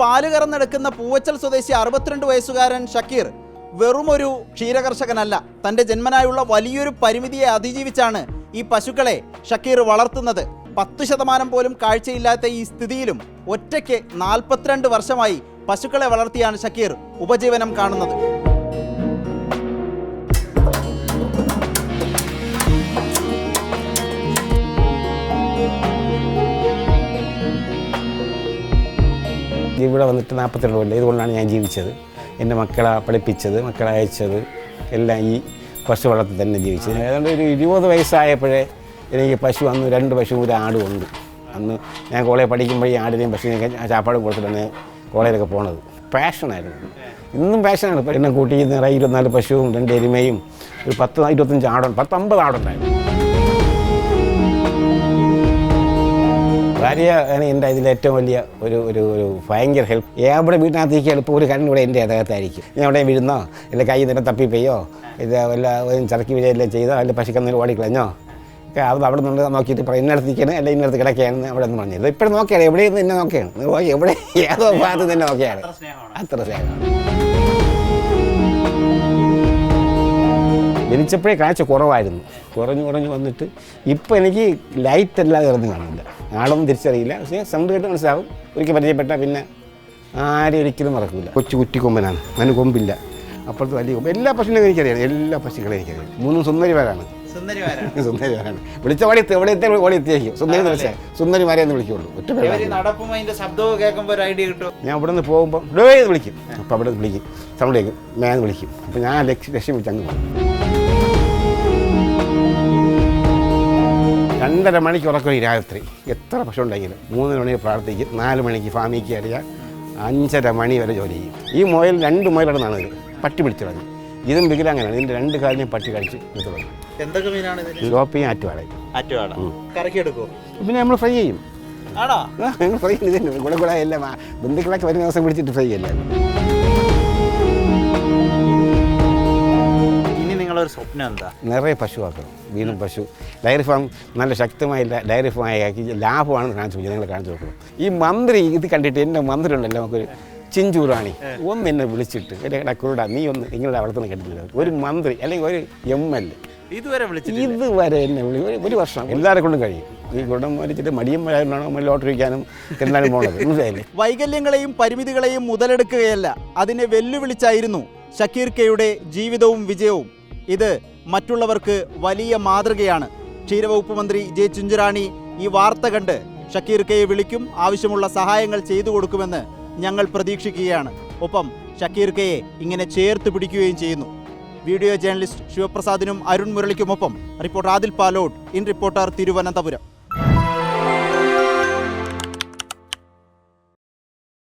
പാൽ കറന്നെടുക്കുന്ന പൂവച്ചൽ സ്വദേശി അറുപത്തിരണ്ട് വയസ്സുകാരൻ ഷക്കീർ വെറുമൊരു ക്ഷീരകർഷകനല്ല. തന്റെ ജന്മനായുള്ള വലിയൊരു പരിമിതിയെ അതിജീവിച്ചാണ് ഈ പശുക്കളെ ഷക്കീർ വളർത്തുന്നത്. പത്ത് ശതമാനം പോലും കാഴ്ചയില്ലാത്ത ഈ സ്ഥിതിയിലും ഒറ്റയ്ക്ക് നാൽപ്പത്തിരണ്ട് വർഷമായി പശുക്കളെ വളർത്തിയാണ് ഷക്കീർ ഉപജീവനം കാണുന്നത്. ഇവിടെ വന്നിട്ട് നാൽപ്പത്തിരണ്ട് കൊല്ലം. ഇതുകൊണ്ടാണ് ഞാൻ ജീവിച്ചത്. എന്റെ മക്കളെ പഠിപ്പിച്ചത് മക്കളെ അയച്ചത്. എല്ലാം ഈ പശു വളർത്തി തന്നെ ജീവിച്ചത്. ഏതാണ്ട് ഒരു ഇരുപത് വയസ്സായപ്പോഴേ എനിക്ക് പശു അന്ന് രണ്ട് പശു ഒരു ആടും ഉണ്ട് അന്ന് ഞാൻ കോളേജ് പഠിക്കുമ്പോൾ ഈ ആടിനെയും ആ ചാപ്പാട് കൊടുത്തിട്ടാണ് കോളേജിലൊക്കെ പോണത്. പാഷനായിരുന്നു ഇന്നും പാഷനാണ് എന്നെ കൂട്ടി നിറയെ ഇരുപത്തിനാല് പശുവും രണ്ട് എരുമയും ഒരു പത്ത് ഇരുപത്തഞ്ച് ആടുണ്ട് പത്തൊമ്പത് ആടുണ്ടായിരുന്നു. ഭാര്യ ആണ് എന്റെ അതിൽ ഏറ്റവും വലിയ ഒരു ഒരു ഒരു ഭയങ്കര ഹെൽപ്പ് എവിടെ വീട്ടിനകത്തേക്ക് എളുപ്പം ഒരു കണ്ണ് ഇവിടെ എന്റെ അതകത്തായിരിക്കും ഞാൻ അവിടെ വീഴുന്നോ? എന്റെ കൈ തന്നെ തപ്പിപ്പോയോ ഇത് വല്ല ചറക്കി വിജയല്ലേ ചെയ്തോ? അല്ലെ പശുക്കന്നിൽ ഓടിക്കളഞ്ഞോ കളഞ്ഞോ? അത് അവിടെ നിന്ന് നോക്കിയിട്ട് പറയും ഇന്നടത്തേക്കാണ് അല്ല ഇന്നടത്ത് കിടക്കുകയാണെന്ന് അവിടെ നിന്ന് പറഞ്ഞത് ഇപ്പോഴും നോക്കിയാണ് എവിടെ നിന്ന് എന്നെ നോക്കിയാണ്. എവിടെ? ഏതോ ഭാഗത്ത് തന്നെ നോക്കിയാണ്. അത്ര സ്നേഹമാണ്. ജനിച്ചപ്പോഴേ കാഴ്ച കുറവായിരുന്നു. കുറഞ്ഞു കുറഞ്ഞു വന്നിട്ട് ഇപ്പം എനിക്ക് ലൈറ്റ് അല്ലാതെ ഇറങ്ങി കാണില്ല ആളൊന്നും തിരിച്ചറിയില്ല. പക്ഷേ സൗണ്ട് കേട്ട് മനസ്സിലാവും. ഒരിക്കൽ പരിചയപ്പെട്ട പിന്നെ ആരും ഒരിക്കലും മറക്കില്ല കൊച്ചു കുറ്റിക്കൊമ്പനാണ്. അതിന് കൊമ്പില്ല. അപ്പോഴത്തെ വലിയ കൊമ്പ്. എല്ലാ പശുവിനും എനിക്കറിയാം. എല്ലാ പശുക്കളും എനിക്കറിയാം. മൂന്നും സുന്ദരിമാരാണ്. സുന്ദരിമാരാണ്. വിളിച്ച ഓടി എത്തി എവിടെ എത്തി ഓടി എത്തിയേക്കും സുന്ദരി വിളിച്ചാൽ സുന്ദരിമാരെ എന്ന് വിളിക്കുള്ളൂ. ഒറ്റ ഞാൻ ഇവിടെ നിന്ന് പോകുമ്പോൾ ഡേ വിളിക്കും. അപ്പോൾ അവിടെ നിന്ന് വിളിക്കും. സൗണ്ട് കേൾക്കും മേന്ന് വിളിക്കും. അപ്പോൾ ഞാൻ ലക്ഷ്യം ലക്ഷ്യം വിളിച്ച് അങ്ങ് പോകും രണ്ടര മണിക്ക് ഉറക്കം ഈ രാത്രി. എത്ര പക്ഷം ഉണ്ടെങ്കിലും മൂന്നര മണിക്ക് പ്രാർത്ഥിക്കും നാല് മണിക്ക് ഫാമിക്ക് അറിയാം അഞ്ചര മണി വരെ ജോലി ചെയ്യും. ഈ മുയൽ രണ്ട് മുയലാണ് ഇത് പട്ടി പിടിച്ചു കളഞ്ഞു. ഇതും വികലം അങ്ങനെയാണ്. ഇതിന്റെ രണ്ട് കാലിനെയും പട്ടി കഴിച്ച് തുടങ്ങി എന്തൊക്കെ മീനാണ് ഇതിന് ആറ്റുവാട ആറ്റുവാട കറക്കി എടുക്കോ പിന്നെ നമ്മൾ ഫ്രൈ ചെയ്യും. ആണോ? ഞങ്ങൾ ഫ്രൈ ചെയ്യുന്നത് കൂടെ എല്ലാം ബന്ധുക്കളൊക്കെ വരുന്ന ദിവസം പിടിച്ചിട്ട് ഫ്രൈ ചെയ്യല്ലേ? ഇനി ഒരു സ്വപ്നം എന്താ? നിറയെ പശു ആക്കണം വീണ്ടും പശു. ഡയറി ഫാം നല്ല ശക്തമായ ഡയറി ഫാം ആക്കി. ലാഭമാണ് കാണിച്ചു ജനങ്ങൾ കാണിച്ചു കൊടുക്കണം. ഈ മന്ത്രി ഇത് കണ്ടിട്ട് എന്റെ മന്ത്രി ഉണ്ടല്ലോ നമുക്കൊരു ചിഞ്ചൂറാണി. ഒന്ന് എന്നെ വിളിച്ചിട്ട് കുരുടാ നീ ഒന്ന് നിങ്ങളുടെ വളർത്തുന്ന കണ്ടിട്ടില്ല ഒരു മന്ത്രി അല്ലെങ്കിൽ ഒരു എം എൽ എ. ഇതുവരെ വിളിച്ചിട്ട് ഇതുവരെ എന്നെ വിളി ഒരു- ഒരു വർഷം. എല്ലാവരെ കൊണ്ടും കഴിയും. ഈ കുടം വലിച്ചിട്ട് മടിയും വരാനാണോ ലോട്ടറി വയ്ക്കാനും എന്നാലും പോണത്. മനസ്സിലായില്ലേ? വൈകല്യങ്ങളെയും പരിമിതികളെയും മുതലെടുക്കുകയല്ല. അതിനെ വെല്ലുവിളിച്ചായിരുന്നു ഷക്കീർ കെയുടെ ജീവിതവും വിജയവും. ഇത് മറ്റുള്ളവർക്ക് വലിയ മാതൃകയാണ്. ക്ഷീരവകുപ്പ് മന്ത്രി ജെ ചുഞ്ചുറാണി ഈ വാർത്ത കണ്ട് ഷക്കീർ കെയെ വിളിക്കും ആവശ്യമുള്ള സഹായങ്ങൾ ചെയ്തു കൊടുക്കുമെന്ന് ഞങ്ങൾ പ്രതീക്ഷിക്കുകയാണ്. ഒപ്പം ഷക്കീർ കെയെ ഇങ്ങനെ ചേർത്ത് പിടിക്കുകയും ചെയ്യുന്നു. വീഡിയോ ജേർണലിസ്റ്റ് ശിവപ്രസാദിനും Arun മുരളിക്കുമൊപ്പം reporter Adil Palode in reporter Thiruvananthapuram.